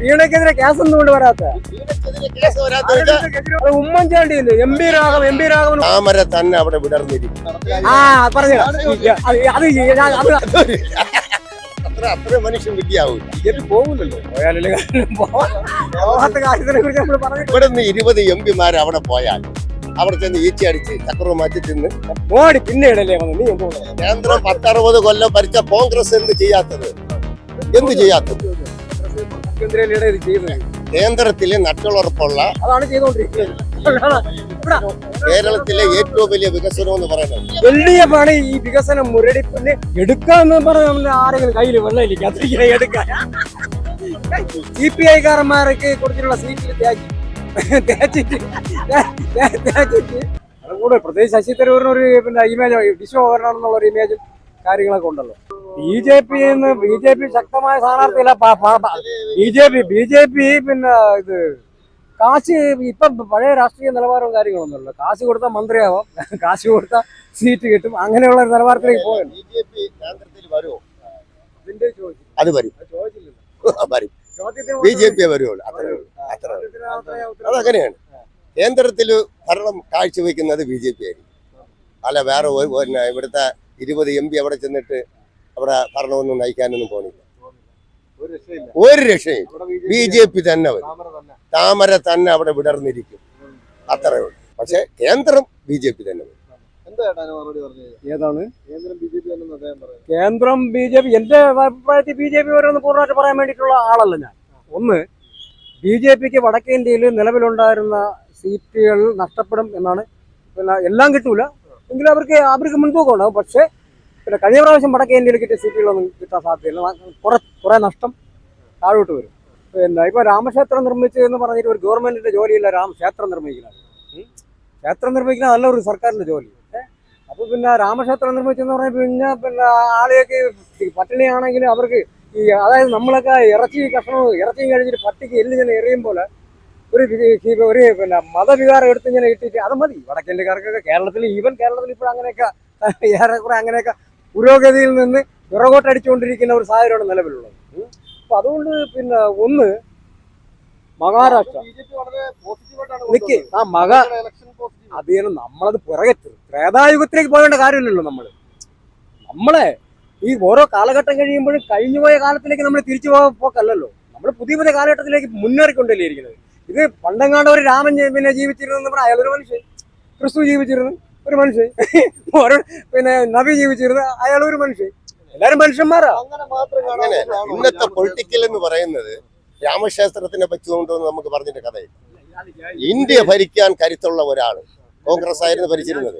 വീണയ്ക്കെതിരെ case എന്തുകൊണ്ട് വരാത്ത ഉമ്മൻചാണ്ടി ഇല്ലേ M P Raghavan M P Raghavan. താമര തന്നെ അവിടെ വിടർന്നിരിക്കും. ആ പറഞ്ഞു. അത് അത്ര മനുഷ്യൻ പറഞ്ഞു ഇവിടെ നിന്ന് ഇരുപത് എം പിമാർ അവിടെ പോയാൽ അവിടെ ചെന്ന് ഈച്ച അടിച്ച് ചക്രവും മാറ്റി തിന്ന് മോടി പിന്നീടല്ലേ കേന്ദ്രം പത്തറുപത് കൊല്ലം ഭരിച്ച കോൺഗ്രസ് എന്ത് ചെയ്യാത്തത്? എന്ത് ചെയ്യാത്തത്? മുഖ്യമന്ത്രിയുടെ ഇത് ചെയ്യുന്നത്. കേന്ദ്രത്തിലെ നട്ടുളർപ്പുള്ള അതാണ് ചെയ്തുകൊണ്ടിരിക്കുന്നത്. കേരളത്തിലെ ഏറ്റവും വലിയ വികസനം എന്ന് പറയുന്നത്. എൽ ഡി എഫ് ആണ് ഈ വികസനം മുരടിപ്പിന് എടുക്കാന്ന് പറഞ്ഞ നമ്മുടെ ആരെങ്കിലും കയ്യിൽ വെള്ളമില്ല അത്രയ്ക്ക് എടുക്കാൻ. സി പി ഐക്കാരന്മാരൊക്കെ കൊടുത്തിട്ടുള്ള സീറ്റിൽ തേച്ച്. തേച്ചിട്ട് തേച്ചിട്ട് അതുകൂടെ പ്രത്യേകിച്ച് ശശി തരൂരിനൊരു പിന്നെ ഇമേജ് വിശ്വ എന്നുള്ള ഒരു ഇമേജും കാര്യങ്ങളൊക്കെ ഉണ്ടല്ലോ. B J P B J P ശക്തമായ സ്ഥാനാർത്ഥിയല്ല B J P B J P പിന്നെ ഇത് കാശ് ഇപ്പം പഴയ രാഷ്ട്രീയ നിലവാരവും കാര്യങ്ങളൊന്നുമല്ല കാശ് കൊടുത്താൽ മന്ത്രിയാവാം കാശ് കൊടുത്താൽ സീറ്റ് കിട്ടും അങ്ങനെയുള്ള ഒരു നിലവാരത്തിലേക്ക് പോയത് അത് വരും. ബി ജെ പി വരുവുള്ളൂ അത്രേ ഉള്ളൂ. അത്ര അതങ്ങനെയാണ് കേന്ദ്രത്തിൽ ഭരണം കാഴ്ചവെക്കുന്നത് ബി ജെ പി ആയിരിക്കും. അല്ല വേറെ ഇവിടുത്തെ ഇരുപത് എം പി അവിടെ ചെന്നിട്ട് അവിടെ ഭരണമൊന്നും നയിക്കാനൊന്നും പോണില്ല. ഒരു രക്ഷയും ബി ജെ പി തന്നെ. വരും. താമര തന്നെ. അവിടെ വിടർന്നിരിക്കും. അത്രയേ ഉള്ളൂ. പക്ഷെ കേന്ദ്രം ബി ജെ പി തന്നെ വരും. ഏതാണ്? കേന്ദ്രം ബി ജെ പി എന്റെ അഭിപ്രായത്തിൽ ബി ജെ പി വരുമെന്ന് പൂർണമായിട്ട് പറയാൻ വേണ്ടിയിട്ടുള്ള ആളല്ല ഞാൻ. ഒന്ന് ബി ജെ പിക്ക് വടക്കേ ഇന്ത്യയിൽ നിലവിലുണ്ടായിരുന്ന സീറ്റുകൾ നഷ്ടപ്പെടും എന്നാണ്. പിന്നെ എല്ലാം കിട്ടൂല. എങ്കിലും അവർക്ക് അവർക്ക് മുൻതൂക്കം ഉണ്ടാകും പക്ഷേ പിന്നെ കഴിഞ്ഞ പ്രാവശ്യം വടക്കേ ഇന്ത്യയിൽ കിട്ടിയ സീറ്റുകളൊന്നും കിട്ടാൻ സാധ്യതയില്ല. കുറെ കുറെ നഷ്ടം താഴോട്ട് വരും. പിന്നെ ഇപ്പൊ രാമക്ഷേത്രം നിർമ്മിച്ചു എന്ന് പറഞ്ഞിട്ട് ഒരു ഗവൺമെന്റിന്റെ ജോലിയില്ല രാമക്ഷേത്രം നിർമ്മിക്കുന്നത്. ക്ഷേത്രം നിർമ്മിക്കുന്ന നല്ല ഒരു സർക്കാരിന്റെ ജോലി? അപ്പൊ പിന്നെ രാമക്ഷേത്രം നിർമ്മിച്ചെന്ന് പറഞ്ഞാൽ പിന്നെ പിന്നെ ആളുകൾക്ക് പട്ടിണിയാണെങ്കിൽ അവർക്ക് ഈ അതായത് നമ്മളൊക്കെ ഇറച്ചി കഷ്ണം ഇറച്ചി കഴിഞ്ഞിട്ട് പട്ടിക്ക് എല്ലിങ്ങനെ എറിയും പോലെ ഒരു ഒരു പിന്നെ മതവികാരം എടുത്ത് ഇങ്ങനെ ഇട്ടിട്ട് അത് മതി. വടക്കേന്ത്യക്കാർക്കൊക്കെ കേരളത്തിൽ ഈവൻ കേരളത്തിൽ ഇപ്പോൾ അങ്ങനെയൊക്കെ ഏറെക്കുറെ അങ്ങനെയൊക്കെ പുരോഗതിയിൽ നിന്ന് പിറകോട്ടടിച്ചുകൊണ്ടിരിക്കുന്ന ഒരു സാഹചര്യമാണ് നിലവിലുള്ളത്. അപ്പൊ അതുകൊണ്ട് പിന്നെ ഒന്ന് മഹാരാഷ്ട്ര. നിക്ക്. ആ മക അത് തന്നെ നമ്മളത് പുറകെ ത്രേതായുഗത്തിലേക്ക് പോകേണ്ട കാര്യമില്ലല്ലോ നമ്മൾ നമ്മളെ ഈ ഓരോ കാലഘട്ടം കഴിയുമ്പോഴും കഴിഞ്ഞുപോയ കാലത്തിലേക്ക് നമ്മൾ തിരിച്ചു പോകാൻ പോക്കല്ലല്ലോ. നമ്മൾ പുതിയ പുതിയ കാലഘട്ടത്തിലേക്ക് മുന്നേറിക്കൊണ്ടല്ലേ ഇരിക്കുന്നത്. ഇത് പണ്ടെങ്ങാണ്ട് ഒരു രാമൻ പിന്നെ ജീവിച്ചിരുന്നു പറഞ്ഞാൽ അയാളൊരു മനുഷ്യൻ. ക്രിസ്തു ജീവിച്ചിരുന്നു. ഒരു മനുഷ്യൻ. ഓരോ പിന്നെ നബി ജീവിച്ചിരുന്ന അയാൾ ഒരു മനുഷ്യൻ. എല്ലാരും മനുഷ്യന്മാരാ. അങ്ങനെ ഇന്നത്തെ പൊളിറ്റിക്കൽ എന്ന് പറയുന്നത് രാമക്ഷേത്രത്തിനെ പറ്റിക്കൊണ്ടൊന്നും നമുക്ക് പറഞ്ഞിട്ട് കഥയില്ല. ഇന്ത്യ ഭരിക്കാൻ കരുത്തുള്ള ഒരാൾ കോൺഗ്രസ് ആയിരുന്നു ഭരിച്ചിരുന്നത്.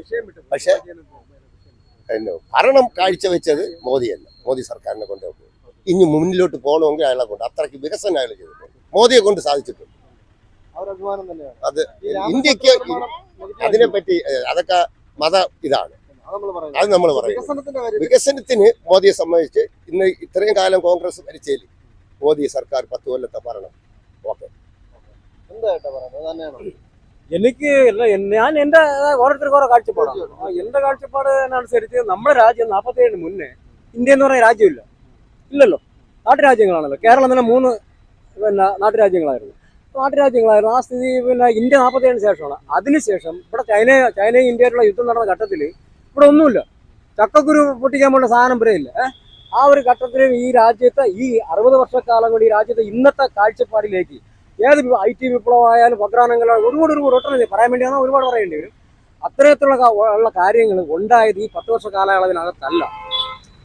പക്ഷെ ഭരണം കാഴ്ചവെച്ചത് മോദിയല്ല. മോദി സർക്കാരിനെ കൊണ്ട് ഇനി മുന്നിലോട്ട് പോകണമെങ്കിൽ അയാളെ കൊണ്ട് അത്രയ്ക്ക് വികസനം അയാൾ ചെയ്തിട്ടുണ്ട് മോദിയെ കൊണ്ട് സാധിച്ചിട്ടുണ്ട്. അത് ഇന്ത്യയ്ക്ക് അതിനെപ്പറ്റി അതൊക്കെ മത ഇതാണ്. അത് നമ്മൾ പറയും വികസനത്തിന് മോദിയെ സംബന്ധിച്ച് ഇന്ന് ഇത്രയും കാലം കോൺഗ്രസ് ഭരിച്ചേലി മോദി സർക്കാർ പത്ത് കൊല്ലത്തെ ഭരണം. ഓക്കെ. എനിക്ക് ഞാൻ എന്റെ ഓരോരുത്തർക്ക് ഓരോ കാഴ്ചപ്പാടാണ്. എന്റെ കാഴ്ചപ്പാട് അനുസരിച്ച് നമ്മുടെ രാജ്യം നാൽപ്പത്തേഴിന് മുന്നേ ഇന്ത്യ എന്ന് പറയുന്ന രാജ്യമില്ല. ഇല്ലല്ലോ. നാട്ടുരാജ്യങ്ങളാണല്ലോ. കേരളം തന്നെ മൂന്ന് പിന്നെ നാട്ടുരാജ്യങ്ങളായിരുന്നു. നാട്ടുരാജ്യങ്ങളായിരുന്നു. ആ സ്ഥിതി പിന്നെ ഇന്ത്യ നാൽപ്പത്തേഴിന് ശേഷമാണ്. അതിനുശേഷം ഇവിടെ ചൈന ചൈനയും ഇന്ത്യയിലുള്ള യുദ്ധം നടന്ന ഘട്ടത്തിൽ ഇവിടെ ഒന്നുമില്ല. ചക്കക്കുരു പൊട്ടിക്കാൻ പോലുള്ള സാധനം വരെ ആ ഒരു ഘട്ടത്തിൽ ഈ രാജ്യത്തെ ഈ അറുപത് വർഷക്കാലം കൊണ്ട് ഈ രാജ്യത്തെ ഇന്നത്തെ കാഴ്ചപ്പാടിലേക്ക് ഏത് ഐ ടി വിപ്ലവമായാലും ഭദ്രാനങ്ങളോ ഒരുപാട് ഒരുപാട് ഒട്ടനവധി പറയാൻ വേണ്ടിയാണ് ഒരുപാട് പറയേണ്ടി വരും. അത്തരത്തിലുള്ള കാര്യങ്ങൾ ഉണ്ടായത് ഈ പത്ത് വർഷ കാലയളവിനകത്തല്ല.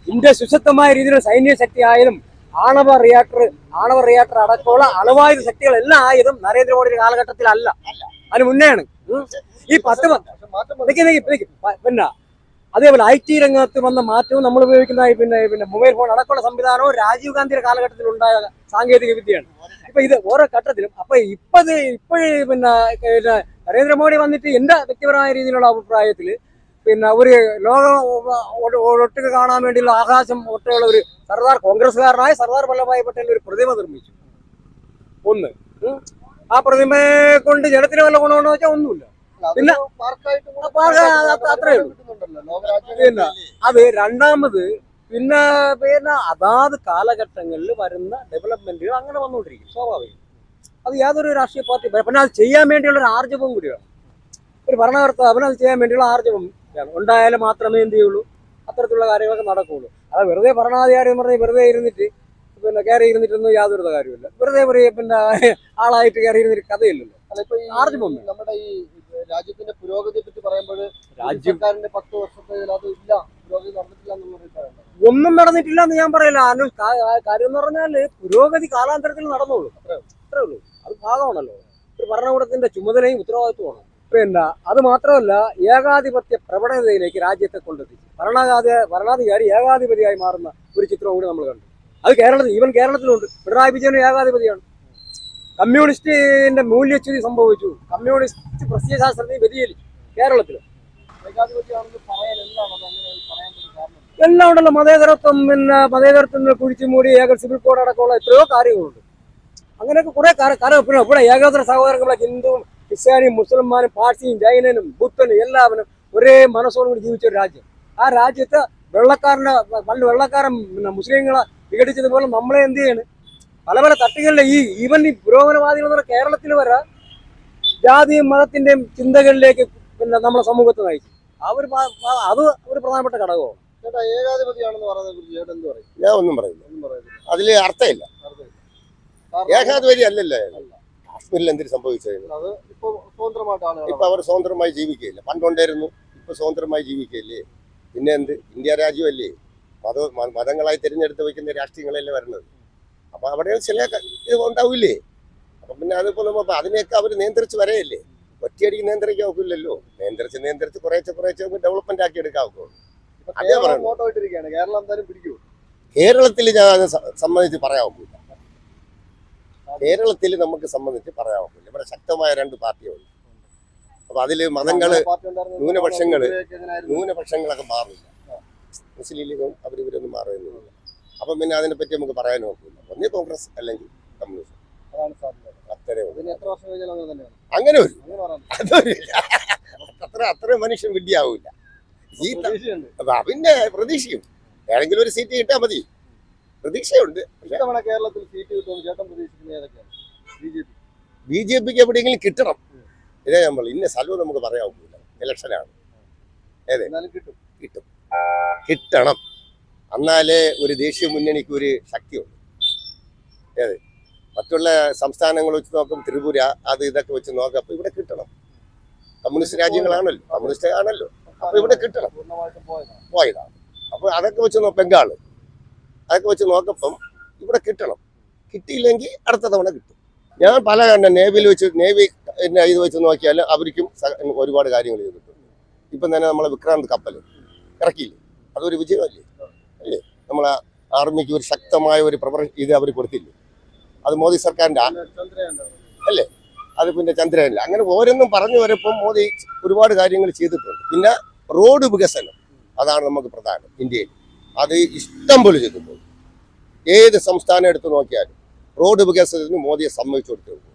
ഇന്ത്യ സുശക്തമായ രീതിയിൽ സൈന്യ ശക്തി ആയാലും ആണവ റിയാക്ടർ ആണവ റിയാക്ടർ അടക്കമുള്ള അണുവായുധ ശക്തികളെല്ലാം ആയതും നരേന്ദ്രമോദിയുടെ കാലഘട്ടത്തിലല്ല. അതിന് മുന്നെയാണ്. ഈ പത്ത്. പിന്നെ അതേപോലെ ഐ ടി രംഗത്ത് വന്ന മാറ്റവും നമ്മൾ ഉപയോഗിക്കുന്ന പിന്നെ പിന്നെ മൊബൈൽ ഫോൺ അടക്കമുള്ള സംവിധാനവും രാജീവ് ഗാന്ധിയുടെ കാലഘട്ടത്തിൽ ഉണ്ടായ സാങ്കേതിക വിദ്യയാണ്. ഇപ്പൊ ഇത് ഓരോ ഘട്ടത്തിലും അപ്പൊ ഇപ്പത് ഇപ്പോഴേ പിന്നെ പിന്നെ നരേന്ദ്രമോദി വന്നിട്ട് എന്റെ വ്യക്തിപരമായ രീതിയിലുള്ള അഭിപ്രായത്തിൽ പിന്നെ ഒരു ലോകം ഒട്ടുക കാണാൻ വേണ്ടിയുള്ള ആകാശം ഒട്ടുള്ള ഒരു സർദാർ കോൺഗ്രസ്സുകാരനായ സർദാർ വല്ലഭായ് പട്ടേൽ ഒരു പ്രതിമ നിർമ്മിച്ചു. ഒന്ന്. ആ പ്രതിമയെ കൊണ്ട് ജനത്തിന് വല്ല ഗുണമെന്ന് വെച്ചാൽ ഒന്നുമില്ല. പിന്നെ ഉള്ളൂ. പിന്നെ അത് രണ്ടാമത് പിന്നെ പിന്നെ അതാത് കാലഘട്ടങ്ങളിൽ വരുന്ന ഡെവലപ്മെന്റുകൾ അങ്ങനെ വന്നുകൊണ്ടിരിക്കും സ്വാഭാവികം. അത് യാതൊരു രാഷ്ട്രീയ പാർട്ടി പിന്നെ അത് ചെയ്യാൻ വേണ്ടിയുള്ള ഒരു ആർജവം കൂടിയാണ്. ഒരു ഭരണകർത്താവിന് അത് ചെയ്യാൻ വേണ്ടിയുള്ള ആർജവം വേണം ഉണ്ടായാലും മാത്രമേ എന്ത് ചെയ്യുള്ളൂ? അത്തരത്തിലുള്ള കാര്യങ്ങളൊക്കെ നടക്കുകയുള്ളൂ അത് വെറുതെ ഭരണാധികാരി എന്ന് പറഞ്ഞ് വെറുതെ ഇരുന്നിട്ട് പിന്നെ കയറി ഇരുന്നിട്ടൊന്നും യാതൊരു കാര്യമില്ല വെറുതെ ഒരു പിന്നെ ആളായിട്ട് കയറി ഇരുന്നിട്ട് കഥയില്ലല്ലോ. അല്ല ഇപ്പൊ ഈ ആർജവം വേണം. നമ്മുടെ ഈ രാജ്യത്തിന്റെ പുരോഗതിയെ പറ്റി പറയുമ്പോൾ രാജ്യക്കാരന്റെ പത്ത് വർഷത്തെ അത് ഇല്ല പുരോഗതി നടന്നിട്ടില്ല ഒന്നും നടന്നിട്ടില്ല എന്ന് ഞാൻ പറയില്ല. കാര്യം എന്ന് പറഞ്ഞാൽ പുരോഗതി കാലാന്തരത്തിൽ നടന്നോളൂ. അത്രേ ഉള്ളൂ. അത് ഭാഗമാണല്ലോ. ഒരു ഭരണകൂടത്തിന്റെ ചുമതലയും ഉത്തരവാദിത്വമാണ് പിന്നെ അത് മാത്രമല്ല ഏകാധിപത്യ പ്രവണതയിലേക്ക് രാജ്യത്തെ കൊണ്ടെത്തിച്ചു. ഭരണാധികാരി ഭരണാധികാരി ഏകാധിപതിയായി മാറുന്ന ഒരു ചിത്രം കൂടി നമ്മൾ കണ്ടു. അത് കേരളത്തിൽ ഈവൻ കേരളത്തിലുണ്ട്. പിണറായി വിജയനും ഏകാധിപതിയാണ്. കമ്മ്യൂണിസ്റ്റിന്റെ മൂല്യച്യുതി സംഭവിച്ചു. കമ്മ്യൂണിസ്റ്റ് പ്രത്യയശാസ്ത്രത്തിന് വ്യതിചലിച്ചു കേരളത്തിൽ കാരണം? എല്ലാം ഉണ്ടല്ലോ. മതേതരത്വം പിന്നെ മതേതരത്വം കുഴിച്ചു മൂടി ഏക സിവിൽ കോഡ് അടക്കമുള്ള എത്രയോ കാര്യങ്ങളുണ്ട്. അങ്ങനെയൊക്കെ കുറെ കാര്യം പിന്നെ ഇവിടെ ഏകോദര സഹോദരങ്ങളെ ഹിന്ദുവും ക്രിസ്ത്യാനിയും മുസൽമാനും പാഴ്സിയും ജൈനനും ബുദ്ധനും എല്ലാവരും ഒരേ മനസ്സോടും കൂടി ജീവിച്ച ഒരു രാജ്യം. ആ രാജ്യത്ത് വെള്ളക്കാരന് പണ്ട് വെള്ളക്കാരൻ പിന്നെ മുസ്ലിങ്ങളെ വിഘടിച്ചതുപോലെ നമ്മളെ എന്ത് ചെയ്യാണ്? പല പല തട്ടുകളിലെ ഈ ഈവൻ ഈ പുരോഗമനവാദികൾ എന്ന് കേരളത്തിൽ വരെ ജാതിയും മതത്തിന്റെയും ചിന്തകളിലേക്ക് പിന്നെ നമ്മളെ സമൂഹത്തെ നയിച്ചു. ആ ഒരു അത് ഒരു പ്രധാനപ്പെട്ട ഘടകമാണ്. ചേട്ടാ ഏകാധിപതിയാണെന്ന് പറയുന്നതിനെ കുറിച്ച് ചേട്ടൻ എന്ത് പറയും? ഞാൻ ഒന്നും പറയുന്നു ഒന്നും പറയുന്നില്ല അതിൽ അർത്ഥമില്ല. ഏകാധിപതി അല്ലല്ലോ. കാശ്മീരിൽ എന്തിനു സംഭവിച്ചു അത് ഇപ്പൊ അവർ സ്വതന്ത്രമായി ജീവിക്കുകയില്ല? പണ്ടുണ്ടായിരുന്നു ഇപ്പൊ സ്വതന്ത്രമായി ജീവിക്കുകയില്ലേ? പിന്നെ എന്ത്? ഇന്ത്യ രാജ്യമല്ലേ? മത മതങ്ങളായി തിരഞ്ഞെടുത്ത് വയ്ക്കുന്ന രാഷ്ട്രീയങ്ങളല്ലേ വരുന്നത് അപ്പൊ അവിടെ ചില ഇത് ഉണ്ടാവില്ലേ? അപ്പൊ പിന്നെ അതിപ്പോ നമ്മ അതിനെയൊക്കെ അവർ നിയന്ത്രിച്ച് വരെയല്ലേ? ഒറ്റയടിക്ക് നിയന്ത്രിക്കാൻ ഒക്കില്ലല്ലോ. നിയന്ത്രിച്ച് നിയന്ത്രിച്ച് കുറേശ്ശെ കുറേശ്ശെ ഡെവലപ്മെന്റ് ആക്കി അതേ കേരളം എന്തായാലും പിടിക്കൂ. കേരളത്തിൽ ഞാൻ അത് സംബന്ധിച്ച് പറയാൻ ഒക്കില്ല. കേരളത്തിൽ നമുക്ക് സംബന്ധിച്ച് പറയാൻ ഒക്കില്ല ഇവിടെ ശക്തമായ രണ്ട് പാർട്ടിയുണ്ട് അപ്പൊ അതിൽ മതങ്ങൾ ന്യൂനപക്ഷങ്ങൾ? ന്യൂനപക്ഷങ്ങളൊക്കെ മാറില്ല മുസ്ലിം ലീഗും അവരിവരൊന്നും മാറുന്നില്ല. അപ്പം പിന്നെ അതിനെപ്പറ്റി നമുക്ക് പറയാൻ നോക്കില്ല ഒന്നേ കോൺഗ്രസ് അല്ലെങ്കിൽ കമ്മ്യൂണിസ്റ്റ് അങ്ങനെ ഒരു അതൊരില്ല അത്ര അത്ര മനുഷ്യൻ വിഡ്ഢിയാവൂല ഈ പിന്നെ പ്രതീക്ഷിക്കും. ഏതെങ്കിലും ഒരു സീറ്റ് കിട്ടാൽ മതി. പ്രതീക്ഷയുണ്ട്. ഇത്തവണ കേരളത്തിൽ സീറ്റ് കിട്ടുമെന്ന് ചേട്ടൻ പ്രതീക്ഷിക്കുന്നത് ഏതൊക്കെയാണ്? B J P. B J പിക്ക് എവിടെയെങ്കിലും കിട്ടണം. ഇതേ നമ്മൾ ഇന്ന സ്ഥലവും നമുക്ക് പറയാൻ ഒക്കില്ല. ഇലക്ഷനാണ് അതെ. കിട്ടും. കിട്ടണം. എന്നാലേ ഒരു ദേശീയ മുന്നണിക്ക് ഒരു ശക്തിയുണ്ട് ഏത് മറ്റുള്ള സംസ്ഥാനങ്ങൾ വെച്ച് നോക്കും ത്രിപുര അത് ഇതൊക്കെ വെച്ച് നോക്കാം അപ്പൊ ഇവിടെ കിട്ടണം. കമ്മ്യൂണിസ്റ്റ് രാജ്യങ്ങളാണല്ലോ. കമ്മ്യൂണിസ്റ്റ് ആണല്ലോ. അപ്പൊ ഇവിടെ കിട്ടണം. പോയതാണ്. അപ്പൊ അതൊക്കെ വെച്ച് നോ ബംഗാൾ. അതൊക്കെ വെച്ച് നോക്കപ്പം ഇവിടെ കിട്ടണം. കിട്ടിയില്ലെങ്കിൽ അടുത്ത തവണ കിട്ടും. ഞാൻ പല കാരണം നേവിയിൽ വെച്ച് നേവി എന്നെ ഇത് വെച്ച് നോക്കിയാൽ അവർക്കും ഒരുപാട് കാര്യങ്ങൾ ചെയ്തിട്ടുണ്ട് ഇപ്പം തന്നെ നമ്മളെ വിക്രാന്ത് കപ്പൽ ഇറക്കിയില്ലേ? അതൊരു വിജയമല്ലേ? അല്ലേ? നമ്മളെ ആർമിക്ക് ഒരു ശക്തമായ ഒരു പ്രവർ ഇത് അവർ കൊടുത്തില്ലേ? അത് മോദി സർക്കാരിന്റെ അല്ലേ. അത് പിന്നെ ചന്ദ്രനല്ല. അങ്ങനെ ഓരോന്നും പറഞ്ഞു വരപ്പം മോദി ഒരുപാട് കാര്യങ്ങൾ ചെയ്തിട്ടുണ്ട്. പിന്നെ റോഡ് വികസനം. അതാണ് നമുക്ക് പ്രധാനം ഇന്ത്യയിൽ. അത് ഇഷ്ടം പോലെ ചെയ്തിട്ടുണ്ട്. ഏത് സംസ്ഥാനം എടുത്തു നോക്കിയാലും റോഡ് വികസനത്തിന് മോദിയെ സമ്മതിച്ചു കൊടുത്തിട്ടുണ്ട്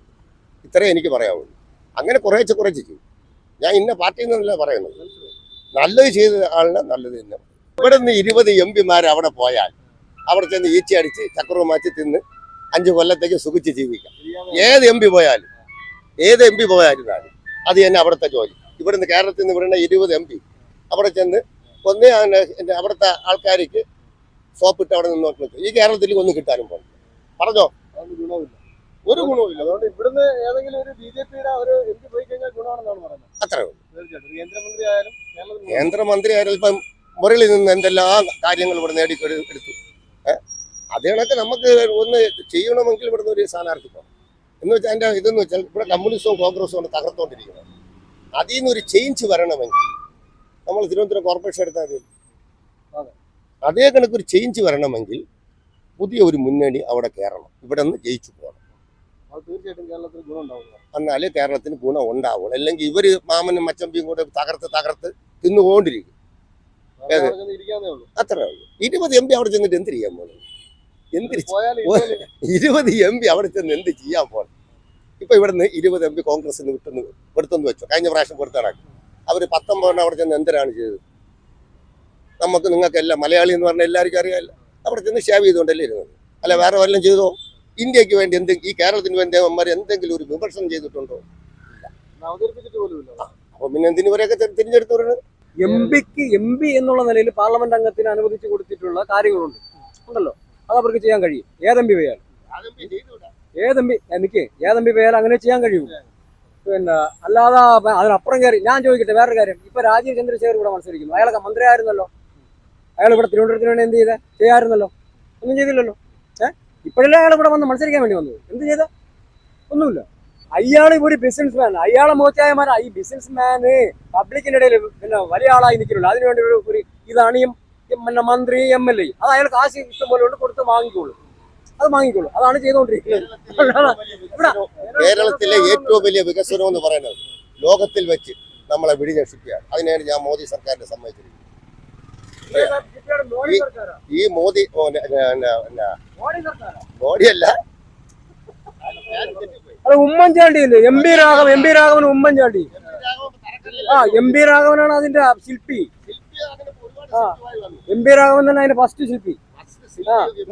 ഇത്രേ എനിക്ക് പറയാവുള്ളൂ അങ്ങനെ കുറേച്ച് കുറച്ച് ചെയ്യും. ഞാൻ ഇന്ന പാർട്ടിയിൽ നിന്നല്ല പറയുന്നത്. നല്ലത് ചെയ്ത ആളിനെ നല്ലത് തന്നെ. ഇവിടെ നിന്ന് ഇരുപത് എം പിമാർ അവിടെ പോയാൽ അവിടെ ചെന്ന് ഈച്ച അടിച്ച് ചക്രവും മാറ്റി തിന്ന് അഞ്ച് കൊല്ലത്തേക്ക് സുഖിച്ച് ജീവിക്കാം. ഏത് എം പി പോയാലും ഏത് എം പി പോയാലും അത് തന്നെ അവിടുത്തെ ജോലി. ഇവിടുന്ന് കേരളത്തിൽ നിന്ന് വരുന്ന ഇരുപത് എം പി. അവിടെ ചെന്ന് ഒന്ന് അങ്ങനെ അവിടുത്തെ ആൾക്കാർക്ക് സോപ്പിട്ട് അവിടെ നിന്ന് നോക്കി നിൽക്കും. ഈ കേരളത്തിൽ ഒന്നും കിട്ടാനും പോകും പറഞ്ഞോ? ഗുണമില്ല ഒരു ഗുണവുമില്ല. അതുകൊണ്ട് ഇവിടുന്ന് ഏതെങ്കിലും ഒരു ബി ജെ പിയുടെ ഒരു എം പി പോയി കഴിഞ്ഞാൽ ഗുണമാണെന്നാണ് പറയുന്നത്. അത്രേ ഉള്ളൂ. തീർച്ചയായിട്ടും. കേന്ദ്രമന്ത്രി ആയാലും. കേന്ദ്രമന്ത്രി ഇപ്പം മുരളിൽ നിന്ന് എന്തെല്ലാം കാര്യങ്ങൾ ഇവിടെ നേടി എടുത്തു. അതേണൊക്കെ കണക്ക് നമുക്ക് ഒന്ന് ചെയ്യണമെങ്കിൽ ഇവിടുന്ന് ഒരു സ്ഥാനാർത്ഥി പോകണം എന്ന് വെച്ചാൽ എന്റെ ഇതെന്ന് വെച്ചാൽ ഇവിടെ കമ്മ്യൂണിസ്റ്റും കോൺഗ്രസും കൊണ്ട് തകർത്തോണ്ടിരിക്കുന്നത്. അതിൽ നിന്ന് ഒരു ചേഞ്ച് വരണമെങ്കിൽ നമ്മൾ തിരുവനന്തപുരം കോർപ്പറേഷൻ എടുത്താൽ മതി. അതേ. കണക്കൊരു ചേഞ്ച് വരണമെങ്കിൽ പുതിയ ഒരു മുന്നണി അവിടെ കയറണം. ഇവിടെ നിന്ന് ജയിച്ചു പോകണം. തീർച്ചയായിട്ടും കേരളത്തിന് ഗുണം എന്നാലേ കേരളത്തിന് ഗുണം ഉണ്ടാവുള്ളൂ. അല്ലെങ്കിൽ ഇവർ മാമനും മച്ചമ്പിയും കൂടെ തകർത്ത് തകർത്ത് തിന്നുകൊണ്ടിരിക്കും. അത്ര ഉള്ളൂ. ഇരുപത് എം പി അവിടെ ചെന്നിട്ട് എന്ത് ചെയ്യാൻ പോകുന്നത് എന്ത് ഇരുപത് എം പി അവിടെ ചെന്ന് എന്ത് ചെയ്യാൻ പോകുന്നത് ഇപ്പൊ ഇവിടുന്ന് ഇരുപത് എം പി കോൺഗ്രസിന് വിട്ടെന്ന് കൊടുത്തെന്ന് വെച്ചോ. കഴിഞ്ഞ പ്രാവശ്യം കൊടുത്താണ് അവർ പത്തൊമ്പതെണ്ണം അവിടെ ചെന്ന് എന്തിനാണ് ചെയ്തത്? നമുക്ക് നിങ്ങൾക്കല്ല മലയാളി എന്ന് പറഞ്ഞാൽ എല്ലാവർക്കും അറിയാമല്ല. അവിടെ ചെന്ന് ഷേവ് ചെയ്തുകൊണ്ടല്ലേ ഇരുന്നത്? അല്ല വേറെ വല്ലതും ചെയ്തോ? ഇന്ത്യയ്ക്ക് വേണ്ടി എന്തെങ്കിലും ഈ കേരളത്തിന് വേണ്ടി അവന്മാർ എന്തെങ്കിലും ഒരു വിമർശനം ചെയ്തിട്ടുണ്ടോ? അവതരിപ്പിച്ചിട്ട് പോലും ഇല്ല. അപ്പൊ പിന്നെ എന്തിനു ഇവരെയൊക്കെ തിരിഞ്ഞെടുത്തു പറയുന്നത് എം പിക്ക് എം പി എന്നുള്ള നിലയിൽ പാർലമെന്റ് അംഗത്തിന് അനുവദിച്ചു കൊടുത്തിട്ടുള്ള കാര്യങ്ങളുണ്ട്. ഉണ്ടല്ലോ. അത് അവർക്ക് ചെയ്യാൻ കഴിയും. ഏതെം പി പോയാലും ഏതെം പി എനിക്ക് ഏത് പി അങ്ങനെ ചെയ്യാൻ കഴിയും പിന്നെ അല്ലാതെ അതിനപ്പുറം കയറി. ഞാൻ ചോദിക്കട്ടെ വേറൊരു കാര്യം. ഇപ്പൊ രാജീവ് ചന്ദ്രശേഖർ ഇവിടെ മത്സരിക്കുന്നു. അയാളൊക്കെ മന്ത്രി ആയിരുന്നല്ലോ അയാൾ ഇവിടെ തിരുവനന്തപുരത്തിന് വേണ്ടി എന്ത് ചെയ്തേ? ചെയ്യാമായിരുന്നല്ലോ ഒന്നും ചെയ്തില്ലല്ലോ. ഏഹ് ഇപ്പോഴല്ലേ അയാൾ ഇവിടെ വന്ന് മത്സരിക്കാൻ വേണ്ടി വന്നത്? എന്ത് ചെയ്ത? ഒന്നുമില്ല. അയാൾ ഒരു ബിസിനസ് മാൻ അയാളെ മോച്ചായമാർ ഈ ബിസിനസ് മാന് പബ്ലിക്കിന്റെ ഇടയിൽ പിന്നെ വലിയ ആളായി നിൽക്കുന്നുള്ളൂ അതിനുവേണ്ടി ഒരു ഇതാണ് മന്ത്രി എം എൽ എ അത് അയാൾ കാശ് ഇഷ്ടം പോലെ കൊണ്ട് കൊടുത്ത് വാങ്ങിക്കോളൂ. അത് വാങ്ങിക്കോളൂ. അതാണ് ചെയ്തുകൊണ്ടിരിക്കുന്നത് കേരളത്തിലെ ഏറ്റവും വലിയ വികസനം എന്ന് പറയുന്നത് ലോകത്തിൽ വെച്ച് നമ്മളെ വിടിഞ്ഞക്ഷിക്കുകയാണ് അതിനാണ് ഞാൻ മോദി സർക്കാരിനെ സമ്മതിച്ചിരിക്കുന്നത്. ഈ മോദി മോഡിയല്ല അത് ഉമ്മൻചാണ്ടി അല്ലേ M P Raghavan M P Raghavan Oommen Chandy. ആ എം പി രാഘവനാണ് അതിന്റെ ശില്പി. ആ എം പി രാഘവൻ തന്നെ അതിന്റെ ഫസ്റ്റ് ശില്പി.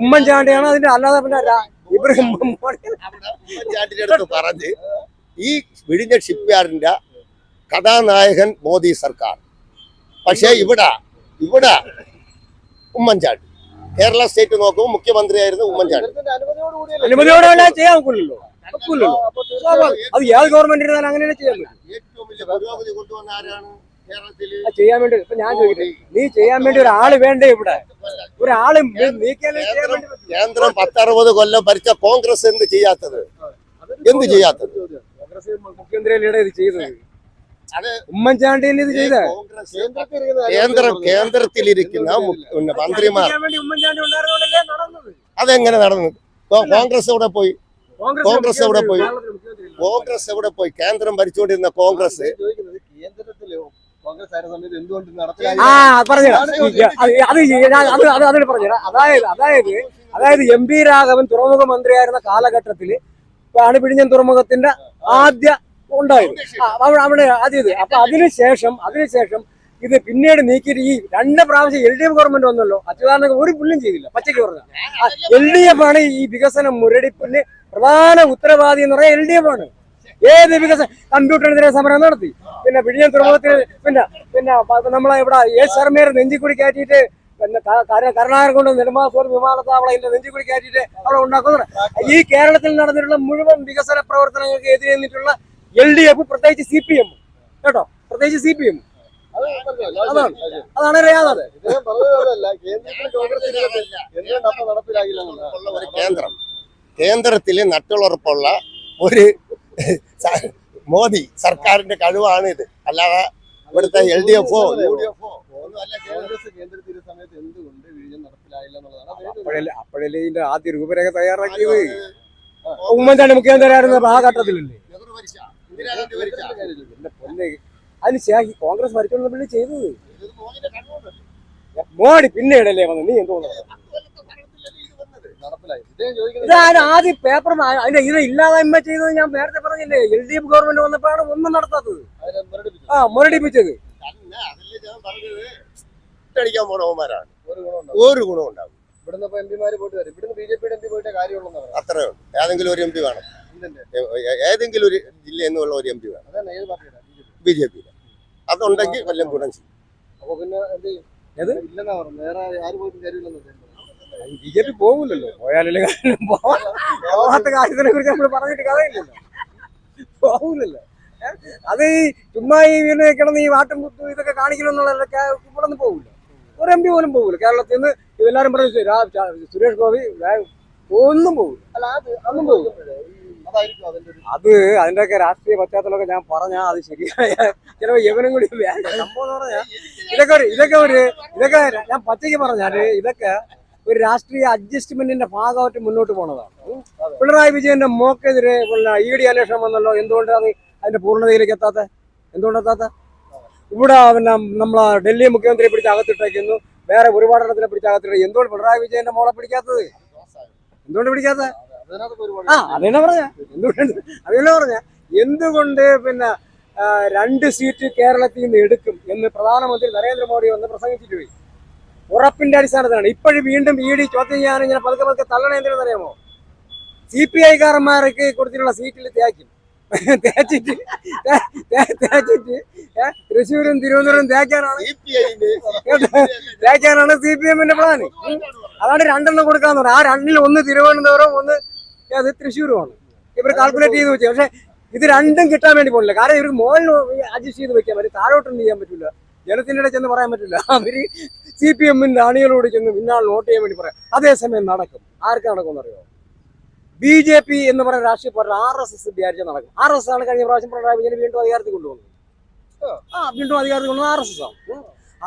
ഉമ്മൻചാണ്ടിയാണ് അതിന്റെ അല്ലാതെ പിന്നെ ഇബ്രാഹിം അടുത്ത് പറഞ്ഞ് ഈ വിഴിഞ്ഞ ഷിപ്പ് യാർഡിന്റെ കഥാനായകൻ മോദി സർക്കാർ. പക്ഷേ ഇവിടെ ഇവിടെ ഉമ്മൻചാണ്ടി. കേരള സ്റ്റേറ്റ് നോക്കുമ്പോൾ മുഖ്യമന്ത്രിയായിരുന്നു ഉമ്മൻചാണ്ടി. അനുമതിയോടെ ചെയ്യാൻ ഒക്കില്ലല്ലോ. അത് ഏത് ഗവൺമെന്റ് അങ്ങനെ ചെയ്യാൻ പറ്റും. ഏറ്റവും വലിയ പുരോഗതി കൊണ്ടുവന്ന ആരാണ്? ചെയ്യാൻ വേണ്ടി ഇപ്പൊ ഞാൻ ചോദിക്കട്ടെ? നീ ചെയ്യാൻ വേണ്ടി ഒരാൾ വേണ്ടേ ഇവിടെ? ഒരാൾ. കേന്ദ്രം പത്തറുപത് കൊല്ലം ഭരിച്ച കോൺഗ്രസ് എന്ത് ചെയ്യാത്തത്? എന്ത് ചെയ്യാത്തത്? മുഖ്യമന്ത്രിയല്ലേ ഇത് ചെയ്തത്? ഇത് കേന്ദ്രത്തിലിരിക്കുന്ന കേന്ദ്രം കേന്ദ്രത്തിലിരിക്കുന്ന മന്ത്രിമാർ. അതെങ്ങനെ നടന്നു കോൺഗ്രസ് എവിടെ പോയി? കോൺഗ്രസ് എവിടെ പോയി? കോൺഗ്രസ് എവിടെ പോയി? കേന്ദ്രം ഭരിച്ചുകൊണ്ടിരുന്ന കോൺഗ്രസ് ആ പറഞ്ഞുതരാം അത് അത് ഞാൻ അത് അത് അതിന് പറഞ്ഞുതരാം അതായത് അതായത് അതായത് എം പി രാഘവൻ തുറമുഖ മന്ത്രിയായിരുന്ന കാലഘട്ടത്തിൽ ആണ് പിടിഞ്ഞൻ തുറമുഖത്തിന്റെ ആദ്യ ഉണ്ടായത്. ആ, അവിടെ ആദ്യത് അപ്പൊ അതിനുശേഷം അതിനുശേഷം ഇത് പിന്നീട് നീക്കിയിട്ട് ഈ രണ്ട് പ്രാവശ്യം എൽ ഡി എഫ് ഗവൺമെന്റ് വന്നല്ലോ അച്യുതാനന്ദ ഒരു പുല്ലും ചെയ്തില്ല. പച്ചയ്ക്ക് പറഞ്ഞ. എൽ ഡി എഫ് ആണ് ഈ വികസനം മുരടിപ്പിന് പ്രധാന ഉത്തരവാദി എന്ന് പറയാൻ എൽ ഡി എഫ് ആണ്. ഏത് വികസനം കമ്പ്യൂട്ടറിനെതിരെ സമരം നടത്തി. പിന്നെ പിടിഞ്ഞൻ തുറമുഖത്തിന് പിന്നെ പിന്നെ നമ്മളെ ഇവിടെ എ ശർമ്മയുടെ നെഞ്ചിക്കുടി കയറ്റിയിട്ട് പിന്നെ കരുണാകരൻ കൊണ്ട് നെടുമാസൂർ വിമാനത്താവളം ഇല്ല നെഞ്ചിക്കുടി കയറ്റിയിട്ട് അവിടെ ഉണ്ടാക്കുന്നത്. ഈ കേരളത്തിൽ നടന്നിട്ടുള്ള മുഴുവൻ വികസന പ്രവർത്തനങ്ങൾക്ക് എതിരെ നിന്നിട്ടുള്ള എൽ ഡി എഫ് പ്രത്യേകിച്ച് സി പി എം കേട്ടോ? പ്രത്യേകിച്ച് സി പി എം അത് അതാണ്. അതാണ് യാഥാർത്ഥ്യം. ഇദ്ദേഹം പറഞ്ഞതല്ല കേന്ദ്രത്തിൽ കോൺഗ്രസ് ഇരുന്നിട്ട് എന്തുകൊണ്ട് അപ്പൊ നടപ്പിലാകില്ല എന്നുള്ളതാണ്. ഉള്ള ഒരു കേന്ദ്രം. കേന്ദ്രത്തിൽ നട്ടുളർപ്പുള്ള ഒരു മോദി സർക്കാരിന്റെ കഴിവാണ് ഇത് അല്ലാതെ ഇവിടുത്തെ എൽ ഡി എഫോ യു ഡി. കോൺഗ്രസ്. അപ്പോഴല്ലേ ഇതിന്റെ ആദ്യ രൂപരേഖ തയ്യാറാക്കിയത് ഉമ്മൻചാണ്ടി മുഖ്യമന്ത്രിയായിരുന്ന ആ ഘട്ടത്തിലല്ലേ നെഹ്റു ഭരിച്ച, ഇന്ദിരാഗാന്ധി ഭരിച്ച. കേന്ദ്രത്തിന്റെ കാര്യം ചോദിച്ചു. എന്റെ പൊന്നെ അതിന് കോൺഗ്രസ് ഭരിച്ചോണ്ട് പിള്ളി ചെയ്തത്. മോഡി പിന്നീടല്ലേ വന്നത് നീ എന്തോ പത്ത് കൊല്ലത്തെ ഭരണത്തിലല്ലേ ഇത് വന്നത്. നടപ്പിലായി ഇദ്ദേഹം ചോദിക്കുന്നത് ഇതാണ് ആദ്യം പേപ്പർ അതിന്റെ ഇത് ഇല്ലാതായ്മ ചെയ്തത് ഞാൻ നേരത്തെ പറഞ്ഞില്ലേ? എൽ ഡി എഫ് ഗവൺമെന്റ് വന്നപ്പോഴാണ് ഒന്നും നടത്താത്തത്. ആ മുരടിപ്പിച്ചത്. തന്നെ അതല്ലേ ഞാൻ പറഞ്ഞത്? ഇട്ടടിക്കാൻ പോണവന്മാരാണ് ഒരു ഗുണം ഉണ്ടാവും ഇവിടുന്ന് ഇപ്പൊ എം പിമാര് പോയിട്ട് വരും. ഇവിടുന്ന് ബി ജെ പിയുടെ എം പി പോയിട്ട് കാര്യമുള്ളൂ അത്രേ ഉള്ളൂ. ഏതെങ്കിലും ഒരു എം പി വേണം ഏതെങ്കിലും ഒരു ജില്ല എന്നുള്ള ഒരു എം പി വേണം ബി ജെ പി. അതുണ്ടെങ്കിൽ വല്ല ഗുണം ചെയ്യും. അപ്പൊ പിന്നെ എന്ത്? ഇല്ലെന്നാ പറഞ്ഞു വേറെ ആര് പോയിട്ടും കാര്യമില്ലെന്ന്. ബി ജെ പി പോകില്ലല്ലോ പോയാലല്ലേ കാര്യം. പോവാ- പോവാത്ത കാര്യത്തിനെ കുറിച്ച് നമ്മൾ പറഞ്ഞിട്ട് കഥയില്ലല്ലോ പോകില്ലല്ലോ? അത് ഈ ചുമ്മാ ഈ വീണ് കിടന്ന് ഈ വാട്ടും കുത്തും ഇതൊക്കെ കാണിക്കണമെന്നുള്ളതൊക്കെ ഇവിടെ നിന്ന് പോകില്ല ഒരു എം പി പോലും പോകില്ല കേരളത്തിൽ നിന്ന് ഇതെല്ലാവരും പറഞ്ഞു സുരേഷ് ഗോപി ഒന്നും പോകില്ല അല്ല അത് ഒന്നും പോകില്ല അതായിരിക്കും അതിന്റെ ഒക്കെ അത് അതിന്റെയൊക്കെ രാഷ്ട്രീയ പശ്ചാത്തലമൊക്കെ ഞാൻ പറഞ്ഞാ അത് ശരിയായ ചിലപ്പോ യവനും കൂടി സംഭവം എന്ന് പറഞ്ഞാൽ ഇതൊക്കെ ഒരു ഇതൊക്കെ ഒരു ഇതൊക്കെ ഞാൻ പച്ചയ്ക്ക് പറഞ്ഞാൽ ഇതൊക്കെ ഒരു രാഷ്ട്രീയ അഡ്ജസ്റ്റ്മെന്റിന്റെ ഭാഗമായിട്ട് മുന്നോട്ട് പോണതാണ്. പിണറായി വിജയന്റെ മോക്കെതിരെ ഇ ഡി അന്വേഷണം വന്നല്ലോ. എന്തുകൊണ്ട് അത് അതിന്റെ പൂർണതയിലേക്ക് എത്താത്ത? എന്തുകൊണ്ട് എത്താത്ത? ഇവിടെ പിന്നെ നമ്മളെ ഡൽഹി മുഖ്യമന്ത്രിയെ പിടിച്ച് അകത്തിട്ടേക്കുന്നു. വേറെ ഒരുപാട് ഇടത്തിനെ പിടിച്ച് അകത്തിട്ട് എന്തുകൊണ്ട് പിണറായി വിജയന്റെ മോളെ പിടിക്കാത്തത്? എന്തുകൊണ്ട് പിടിക്കാത്ത? ആ അതെന്നെ പറഞ്ഞ. എന്തുകൊണ്ട്? അതെന്നെ പറഞ്ഞ. എന്തുകൊണ്ട് പിന്നെ രണ്ട് സീറ്റ് കേരളത്തിൽ നിന്ന് എടുക്കും എന്ന് പ്രധാനമന്ത്രി നരേന്ദ്രമോദി വന്ന് പ്രസംഗിച്ചിട്ട് പോയി. ഉറപ്പിന്റെ അടിസ്ഥാനത്തിലാണ്. ഇപ്പോഴും വീണ്ടും ഇ ഡി ചോദ്യം ചെയ്യാൻ ഇങ്ങനെ പതുക്കെ പതുക്കെ തള്ളണ എന്തിനെന്ന് അറിയാമോ? സി പി ഐക്കാരന്മാർക്ക് കൊടുത്തിട്ടുള്ള സീറ്റിൽ തേക്കും. തേച്ചിട്ട് തേച്ചിട്ട് തൃശ്ശൂരും തിരുവനന്തപുരം തേക്കാനാണ്. തേക്കാനാണ് സി പി എമ്മിന്റെ പ്ലാൻ അതാണ് രണ്ടെണ്ണം കൊടുക്കാന്ന് പറഞ്ഞത്. ആ രണ്ടിൽ ഒന്ന് തിരുവനന്തപുരം ഒന്ന് അത് തൃശ്ശൂരുമാണ്. ഇവർ കാൽക്കുലേറ്റ് ചെയ്ത് വെച്ചു. പക്ഷെ ഇത് രണ്ടും കിട്ടാൻ വേണ്ടി പോകില്ല കാരണം ഇവർക്ക് മോളിൽ അഡ്ജസ്റ്റ് ചെയ്ത് വെക്കാൻ പറ്റും. താഴോട്ടൊന്നും ചെയ്യാൻ പറ്റില്ല ജനത്തിന്റെ ഇടയിൽ ചെന്ന് പറയാൻ പറ്റില്ല. അവർ സി പി എമ്മിന്റെ അണികളോട് ചെന്ന് ഇന്നാൾ വോട്ട് ചെയ്യാൻ വേണ്ടി പറയാം. അതേസമയം നടക്കും. ആർക്ക് നടക്കുമെന്ന് അറിയോ ബി ജെ പി എന്ന് പറയുന്ന രാഷ്ട്രീയ പാർട്ടി ആർ എസ് എസ് വിചാരിച്ച നടക്കും. ആർ എസ് ആണ് കഴിഞ്ഞ പ്രാവശ്യം പിണറായി വിജയൻ വീണ്ടും അധികാരത്തിൽ കൊണ്ടുവന്നത്. ആ വീണ്ടും അധികാരത്തിൽ കൊണ്ടുവന്നത് ആർ എസ് എസ് ആണ്.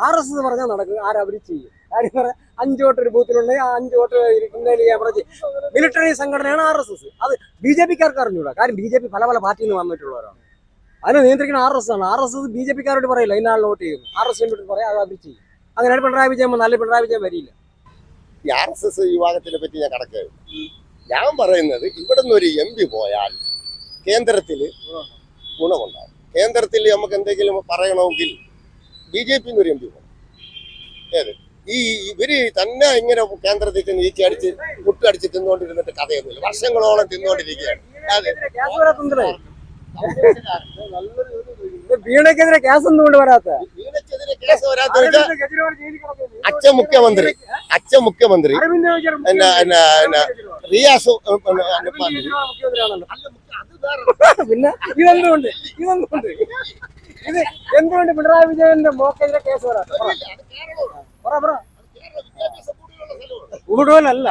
ആർ എസ് എസ് പറഞ്ഞാൽ നടക്കും. ആരവർ ചെയ്യും? കാര്യം പറയാം അഞ്ച് വോട്ട് ഒരു ബൂത്തിലുണ്ടെങ്കിൽ ആ അഞ്ച് വോട്ട് ഇരിക്കുന്നതിൽ ക്യാമറ മിലിറ്ററി സംഘടനയാണ് ആർ എസ് എസ്. അത് ബി ജെ പിക്കാർക്ക് അറിഞ്ഞൂടാ. കാര്യം ബി ജെ പി പല പല പാർട്ടിയിൽ നിന്ന് വന്നിട്ടുള്ളവരാണ്. അതിനെ നിയന്ത്രിക്കുന്ന ആർ എസ് ആണ്. ആർ എസ് ബി ജെ പിക്കാരോട് പറയില്ല. ഇന്നാൾ വോട്ട് ചെയ്യും ആർ എസ് എസിനോട് പറയാം അത് അവർ ചെയ്യും. അങ്ങനെ പിണറായി വിജയൻ നല്ല പിണറായി വിജയൻ വരില്ല ഈ ആർ എസ് എസ് വിഭാഗത്തിനെ പറ്റി ഞാൻ കടക്കുക ഞാൻ പറയുന്നത് ഇവിടുന്ന് ഒരു എം പി പോയാൽ കേന്ദ്രത്തിൽ ഗുണമുണ്ടാകും. കേന്ദ്രത്തിൽ നമുക്ക് എന്തെങ്കിലും പറയണമെങ്കിൽ ബി ജെ പി ഒരു എം പി പോകണം ഏത്? ഈ ഇവർ തന്നെ ഇങ്ങനെ കേന്ദ്രത്തിൽ ചെന്ന് ഈച്ചി അടിച്ച് മുട്ടടിച്ച് തിന്നുകൊണ്ടിരുന്നിട്ട് കഥയൊന്നുമില്ല. വർഷങ്ങളോളം തിന്നുകൊണ്ടിരിക്കുകയാണ്. അതെ. വീണയ്ക്കെതിരെ കേസ് ഒന്നും കൊണ്ട് വരാത്ത. അച്ഛൻ മുഖ്യമന്ത്രി. അച്ഛൻ മുഖ്യമന്ത്രി. റിയാസ്. പിന്നെ ഇതെന്തുകൊണ്ട്? ഇതെന്തുകൊണ്ട്? ഇത് എന്തുകൊണ്ട് പിണറായി വിജയന്റെ മോക്കെതിരെ കേസ് വരാത്ത പറ. പറ കൂടുതലല്ല.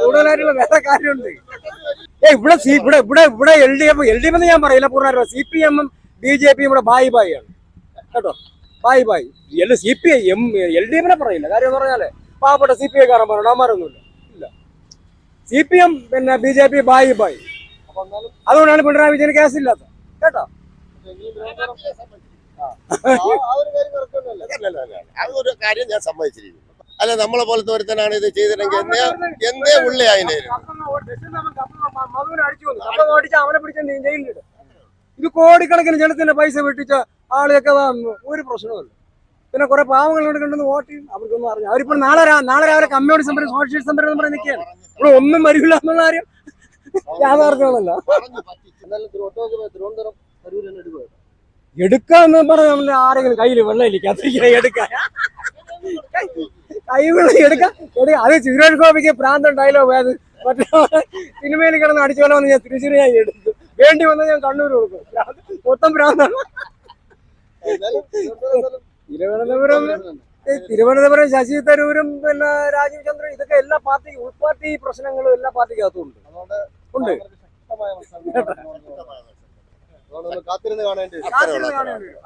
കൂടുതലായിട്ടുള്ള വേറെ കാര്യമുണ്ട്. ഏ ഇവിടെ സി ഇവിടെ ഇവിടെ ഇവിടെ L D F L D F എന്ന് ഞാൻ പറയില്ല പൂർണ സി പി എമ്മും ബി ജെ പിയും ഇവിടെ ബായി ബായി ആണ്. കേട്ടോ? ബായി ബായി. L C P I M L D എഫിനെ പറയില്ല. കാര്യം എന്ന് പറഞ്ഞാൽ പാവപ്പെട്ട സി പി ഐ കാരൻ പറയണം അവന്മാരൊന്നുമില്ല ഇല്ല. സി പി എം പിന്നെ ബി ജെ പി ബായി ബായി. അതുകൊണ്ടാണ് പിണറായി വിജയന് കേസില്ലാത്തത് കേട്ടോ. അതൊരു കാര്യം ഞാൻ സമ്മതിച്ചിരിക്കുന്നു. അല്ല നമ്മളെ പോലത്തെ ഒരുത്തനാണ് ഇത് ചെയ്തിട്ടെങ്കിൽ എന്തേ എന്തേ ഉള്ളി അതിന് ഇത് കോടിക്കണക്കിന് ജനത്തിന്റെ പൈസ വെട്ടിച്ച ആളെയൊക്കെ ഒരു പ്രശ്നവുമില്ല. പിന്നെ കുറെ പാവങ്ങൾ കണ്ടെന്ന് വോട്ട് ചെയ്യും. അവർക്കൊന്നും അറിഞ്ഞു അവരിപ്പോൾ നാളെ നാളെ രാവിലെ കമ്മ്യൂണിസ്റ്റ് സമരം സോഷ്യലിസ്റ്റ് എന്ന് പറഞ്ഞ് നിൽക്കുകയാണ്. ഇവിടെ ഒന്നും വരില്ല എന്നുള്ള കാര്യം യാഥാർത്ഥ്യമാണല്ലോ. എടുക്കാന്ന് പറഞ്ഞ ആരെങ്കിലും കയ്യിൽ വെള്ളം ഇല്ല? എടുക്കാൻ. എടുക്കാം. എടുക്ക അത് ഗോപിക്ക് പ്രാന്തം ഡയലോഗ് അത്. മറ്റേ സിനിമയിൽ കിടന്ന് അടിച്ചു പോലെ വന്ന് ഞാൻ തൃശ്ശൂർ ഞാൻ എടുക്കും വേണ്ടി വന്നാൽ ഞാൻ കണ്ണൂർ കൊടുക്കും. മൊത്തം പ്രാന്തം. എന്നാലും തിരുവനന്തപുരം തിരുവനന്തപുരം ശശി തരൂരും പിന്നെ രാജീവ് ചന്ദ്രൻ ഇതൊക്കെ എല്ലാ പാർട്ടി ഉൾപാർട്ടി പ്രശ്നങ്ങളും എല്ലാ പാർട്ടിക്കകത്തും ഉണ്ട്. ഉണ്ട്. കാത്തിരുന്ന് കാണേണ്ടി